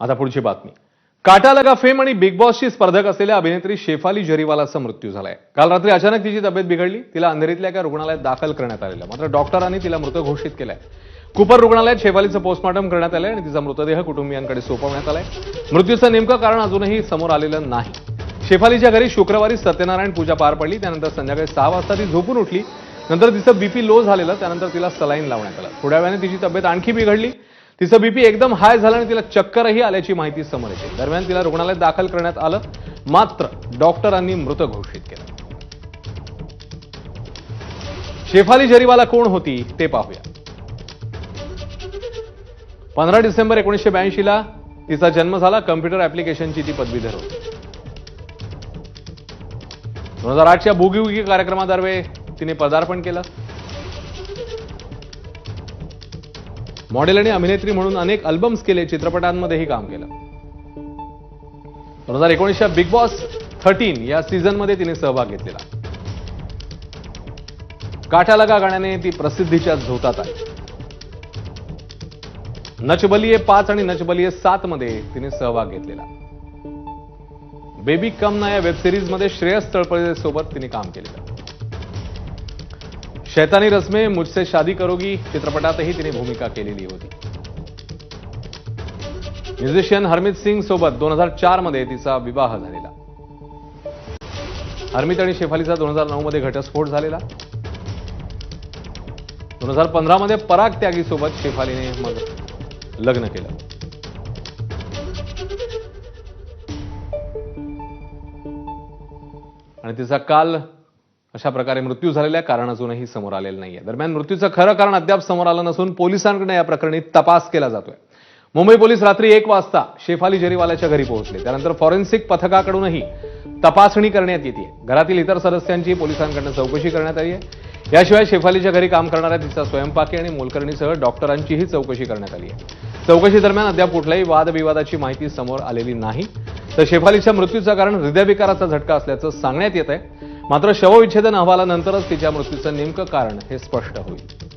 आता पुढची बातमी. काटालगा फेम आणि बिग बॉसची स्पर्धक असलेल्या अभिनेत्री शेफाली जरीवालाचा मृत्यू झालाय. काल रात्री अचानक तिची तब्येत बिघडली. तिला अंधेरीतल्या एका रुग्णालयात दाखल करण्यात आलेलं. मात्र डॉक्टरांनी तिला मृत घोषित केलाय. कुपर रुग्णालयात शेफालीचं पोस्टमॉर्टम करण्यात आलंय आणि तिचा मृतदेह कुटुंबियांकडे सोपवण्यात आलाय. मृत्यूचं नेमकं कारण अजूनही समोर आलेलं नाही. शेफालीच्या घरी शुक्रवारी सत्यनारायण पूजा पार पडली. त्यानंतर संध्याकाळी सहा वाजता ती झोपून उठली. नंतर तिचं बीपी लो झालेलं. त्यानंतर तिला सलाईन लावण्यात आलं. थोड्या वेळाने तिची तब्येत आणखी बिघडली. तिचं बीपी एकदम हाय झालं आणि तिला चक्करही आल्याची माहिती समोर येते. दरम्यान तिला रुग्णालयात दाखल करण्यात आलं. मात्र डॉक्टरांनी मृत घोषित केलं. शेफाली जरीवाला कोण होती ते पाहूया. पंधरा डिसेंबर एकोणीसशे ब्याऐंशी ला तिचा जन्म झाला. कम्प्युटर ऍप्लिकेशनची ती पदवीधर होती. दोन हजार आठच्या बुगी उगी कार्यक्रमादरवे तिने पदार्पण केलं. मॉडेल आणि अभिनेत्री म्हणून अनेक अल्बम्स केले चित्रपटांमध्येही काम केलं. दोन हजार एकोणीसच्या बिग बॉस थर्टीन या सीझनमध्ये तिने सहभाग घेतलेला. काठालगा गाण्याने ती प्रसिद्धीच्या झोतात आहे नचबलिये पाच आणि नचबलिये सात मध्ये तिने सहभाग घेतलेला. बेबी कमना या वेब सिरीजमध्ये श्रेयस तळपळे सोबत तिने काम केलेलं. शैतानी रस्मे मुझसे शादी करोगी। चित्रपटातही तिने भूमिका केलेली होती। म्युझिशियन हरमित सिंग सोबत दोन हजार चारमध्ये तिचा विवाह झालेला. हरमित आणि शेफालीचा दोन हजार नऊ मध्ये घटस्फोट झालेला. दोन हजार पंधरा मध्ये पराग त्यागी सोबत शेफालीने मग लग्न केलं. आणि तिचा काल अशा प्रकारे मृत्यू झालेल्या कारण अजूनही समोर आलेलं नाहीये. दरम्यान मृत्यूचं खरं कारण अद्याप समोर आलं नसून पोलिसांकडे या प्रकरणी तपास केला जातोय. मुंबई पोलीस रात्री एक वाजता शेफाली जरीवालाच्या घरी पोहोचले. त्यानंतर फॉरेन्सिक पथकाकडूनही तपासणी करण्यात येते घरातील इतर सदस्यांची पोलिसांकडनं चौकशी करण्यात आली आहे याशिवाय शेफालीच्या घरी काम करणाऱ्या तिचा स्वयंपाकी आणि मोलकरणीसह डॉक्टरांचीही चौकशी करण्यात आली आहे चौकशी दरम्यान अद्याप कुठल्याही वादविवादाची माहिती समोर आलेली नाही. तर शेफालीच्या मृत्यूचं कारण हृदयविकाराचा झटका असल्याचं सांगण्यात येत आहे मात्र शवविच्छेदन अहवालानंतरच तिच्या मृत्यूचं नेमकं कारण हे स्पष्ट होईल.